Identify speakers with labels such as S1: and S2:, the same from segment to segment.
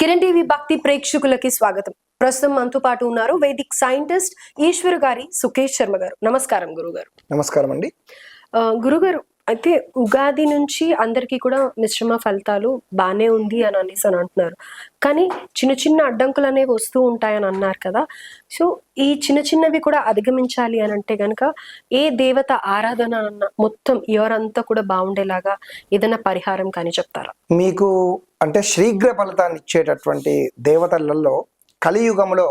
S1: Kiran TV భక్తి ప్రేక్షకులకి స్వాగతం. ప్రస్తుతం మనతో పాటు ఉన్నారు వేదిక్ సైంటిస్ట్ ఈశ్వర్ గారి సుకేష్ శర్మ గారు. నమస్కారం గురుగారు.
S2: నమస్కారం అండి.
S1: గురుగారు అయితే ఉగాది నుంచి అందరికీ కూడా మిశ్రమ ఫలితాలు బానే ఉంది అని అనేసి అని అంటున్నారు. కానీ చిన్న చిన్న అడ్డంకులు అనేవి వస్తూ ఉంటాయని అన్నారు కదా. సో ఈ చిన్న చిన్నవి కూడా అధిగమించాలి అని అంటే గనక ఏ దేవత ఆరాధన అన్న మొత్తం ఎవరంతా కూడా బాగుండేలాగా ఏదైనా పరిహారం కానీ చెప్తారా?
S2: మీకు అంటే శీఘ్ర ఫలితాన్ని ఇచ్చేటటువంటి దేవతలలో కలియుగంలో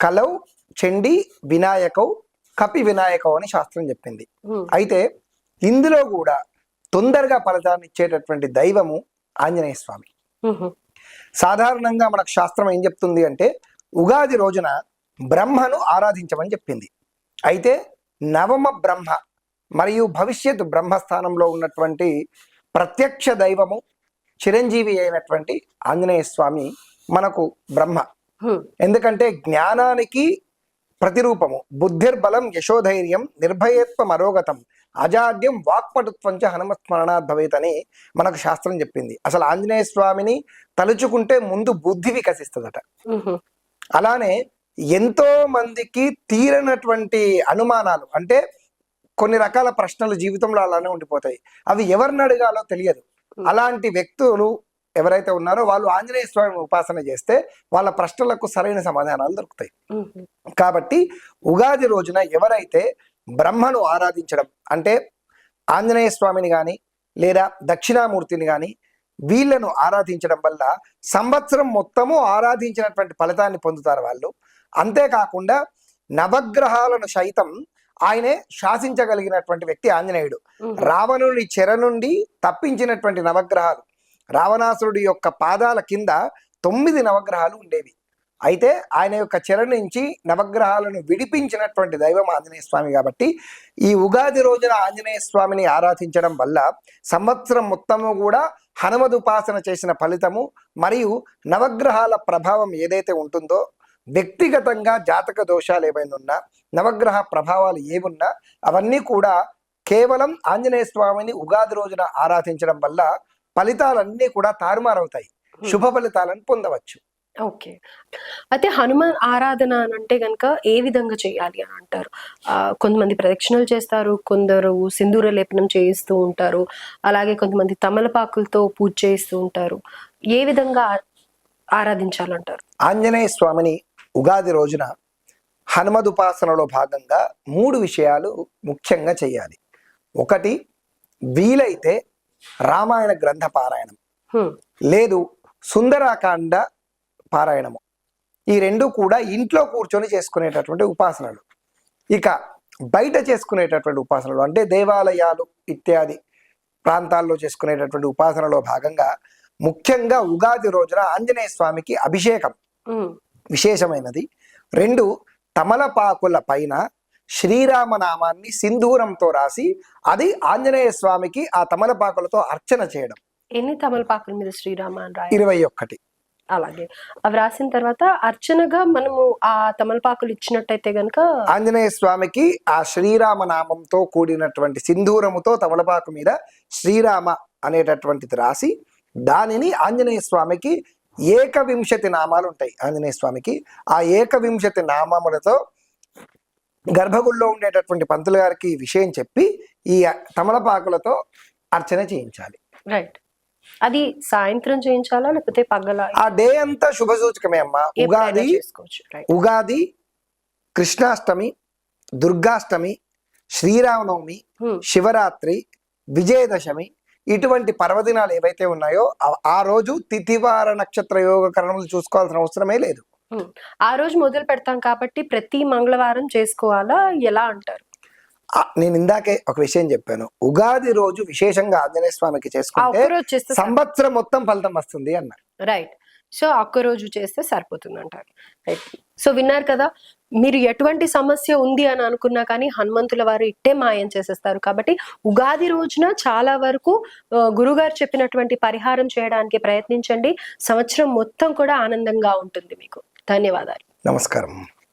S2: కలౌ చండి వినాయకౌ కపి వినాయకం అని శాస్త్రం చెప్పింది. అయితే ఇందులో కూడా తొందరగా ఫలితాన్ని ఇచ్చేటటువంటి దైవము ఆంజనేయ స్వామి. సాధారణంగా మనకు శాస్త్రం ఏం చెప్తుంది అంటే ఉగాది రోజున బ్రహ్మను ఆరాధించమని చెప్పింది అయితే నవమ బ్రహ్మ మరియు భవిష్యత్ బ్రహ్మస్థానంలో ఉన్నటువంటి ప్రత్యక్ష దైవము చిరంజీవి అయినటువంటి ఆంజనేయ స్వామి మనకు బ్రహ్మ.
S1: హ్మ్.
S2: ఎందుకంటే జ్ఞానానికి ప్రతిరూపము బుద్ధిర్బలం యశోధైర్యం నిర్భయత్వం అరోగతం అజాడ్యం వాక్పటుత్వం చ హనుమస్మరణాత్ భవేత్ అని మనకు శాస్త్రం చెప్పింది. అసలు ఆంజనేయ స్వామిని తలుచుకుంటే ముందు బుద్ధి వికసిస్తుందట. అలానే ఎంతో మందికి తీరనటువంటి అనుమానాలు అంటే కొన్ని రకాల ప్రశ్నలు జీవితంలో అలానే ఉండిపోతాయి. అవి ఎవరిని అడగాలో తెలియదు. అలాంటి వ్యక్తులు ఎవరైతే ఉన్నారో వాళ్ళు ఆంజనేయ స్వామి ఉపాసన చేస్తే వాళ్ళ ప్రశ్నలకు సరైన సమాధానాలు దొరుకుతాయి. కాబట్టి ఉగాది రోజున ఎవరైతే బ్రహ్మను ఆరాధించడం అంటే ఆంజనేయ స్వామిని కానీ లేదా దక్షిణామూర్తిని కానీ వీళ్ళను ఆరాధించడం వల్ల సంవత్సరం మొత్తము ఆరాధించినటువంటి ఫలితాన్ని పొందుతారు వాళ్ళు. అంతేకాకుండా నవగ్రహాలను సైతం ఆయనే శాసించగలిగినటువంటి వ్యక్తి ఆంజనేయుడు. రావణుని చెర నుండి తప్పించినటువంటి నవగ్రహాలు రావణాసురుడి యొక్క పాదాల కింద తొమ్మిది నవగ్రహాలు ఉండేవి అయితే ఆయన యొక్క చెర నుంచి నవగ్రహాలను విడిపించినటువంటి దైవం ఆంజనేయ స్వామి కాబట్టి ఈ ఉగాది రోజున ఆంజనేయ స్వామిని ఆరాధించడం వల్ల సంవత్సరం మొత్తము కూడా హనుమదుపాసన చేసిన ఫలితము మరియు నవగ్రహాల ప్రభావం ఏదైతే ఉంటుందో వ్యక్తిగతంగా జాతక దోషాలు ఏమైనా ఉన్నా నవగ్రహ ప్రభావాలు ఏమున్నా అవన్నీ కూడా కేవలం ఆంజనేయ స్వామిని ఉగాది రోజున ఆరాధించడం వల్ల ఫలితాలన్నీ కూడా తారుమారవుతాయి. శుభ ఫలితాలను పొందవచ్చు.
S1: ఓకే. అయితే హనుమాన్ ఆరాధన అని అంటే గనక ఏ విధంగా చేయాలి అని అంటారు? ఆ, కొంతమంది ప్రదక్షిణలు చేస్తారు కొందరు సింధూర లేపనం చేయిస్తూ ఉంటారు అలాగే కొంతమంది తమలపాకులతో పూజ చేయిస్తూ ఉంటారు. ఏ విధంగా ఆరాధించాలంటారు?
S2: ఆంజనేయ స్వామిని ఉగాది రోజున హనుమదుపాసనలో భాగంగా మూడు విషయాలు ముఖ్యంగా చేయాలి. ఒకటి వీలైతే రామాయణ గ్రంథ పారాయణం. లేదు సుందరాకాండ పారాయణము. ఈ రెండు కూడా ఇంట్లో కూర్చొని చేసుకునేటటువంటి ఉపాసనలు. ఇక బయట చేసుకునేటటువంటి ఉపాసనలు అంటే దేవాలయాలు ఇత్యాది ప్రాంతాల్లో చేసుకునేటటువంటి ఉపాసనలో భాగంగా ముఖ్యంగా ఉగాది రోజున ఆంజనేయ స్వామికి అభిషేకం. విశేషమైనది. రెండు తమలపాకుల పైన శ్రీరామనామాన్ని సింధూరంతో రాసి అది ఆంజనేయ స్వామికి ఆ తమలపాకులతో అర్చన చేయడం.
S1: ఎన్ని తమలపాకుల మీద శ్రీరామ
S2: ఇరవై ఒక్కటి.
S1: అలాగే. అవి రాసిన తర్వాత అర్చనగా మనము ఆ తమలపాకులు ఇచ్చినట్టయితే గనక
S2: ఆంజనేయ స్వామికి ఆ శ్రీరామ నామంతో కూడినటువంటి సింధూరముతో తమలపాకు మీద శ్రీరామ అనేటటువంటిది రాసి దానిని ఆంజనేయ స్వామికి ఏకవింశతి నామాలు ఉంటాయి ఆంజనేయ స్వామికి. ఆ ఏకవింశతి నామములతో గర్భగుడిలో ఉండేటటువంటి పంతులు గారికి ఈ విషయం చెప్పి ఈ తమలపాకులతో అర్చన చేయించాలి.
S1: రైట్. అది సాయంత్రం చేయించాలా లేకపోతే పగల?
S2: ఆ డే అంతా శుభ సూచకమే అమ్మా ఉగాది ఉగాది కృష్ణాష్టమి దుర్గాష్టమి శ్రీరామనవమి శివరాత్రి విజయదశమి ఇటువంటి పర్వదినాలు ఏవైతే ఉన్నాయో ఆ- రోజు తిథివార నక్షత్ర యోగ కరణములు చూసుకోవాల్సిన అవసరమే లేదు.
S1: ఆ రోజు మొదలు పెడతాం కాబట్టి ప్రతి మంగళవారం చేసుకోవాలా? ఎలా అంటారు?
S2: నేను ఇందాకే ఒక విషయం చెప్పాను. ఉగాది రోజు విశేషంగా ఆంజనేయ స్వామికి చేసుకుంటే సంవత్సరం మొత్తం ఫలితం వస్తుంది అన్న
S1: రైట్. సో ఒక్క రోజు చేస్తే సరిపోతుంది అంటారు రైట్ సో విన్నారు కదా మీరు ఎటువంటి సమస్య ఉంది అని అనుకున్నా కానీ హనుమంతుల వారు ఇట్టే మాయం చేసేస్తారు. కాబట్టి ఉగాది రోజున చాలా వరకు గురుగారు చెప్పినటువంటి పరిహారం చేయడానికి ప్రయత్నించండి. సంవత్సరం మొత్తం కూడా ఆనందంగా ఉంటుంది మీకు. ధన్యవాదాలు.
S2: నమస్కారం.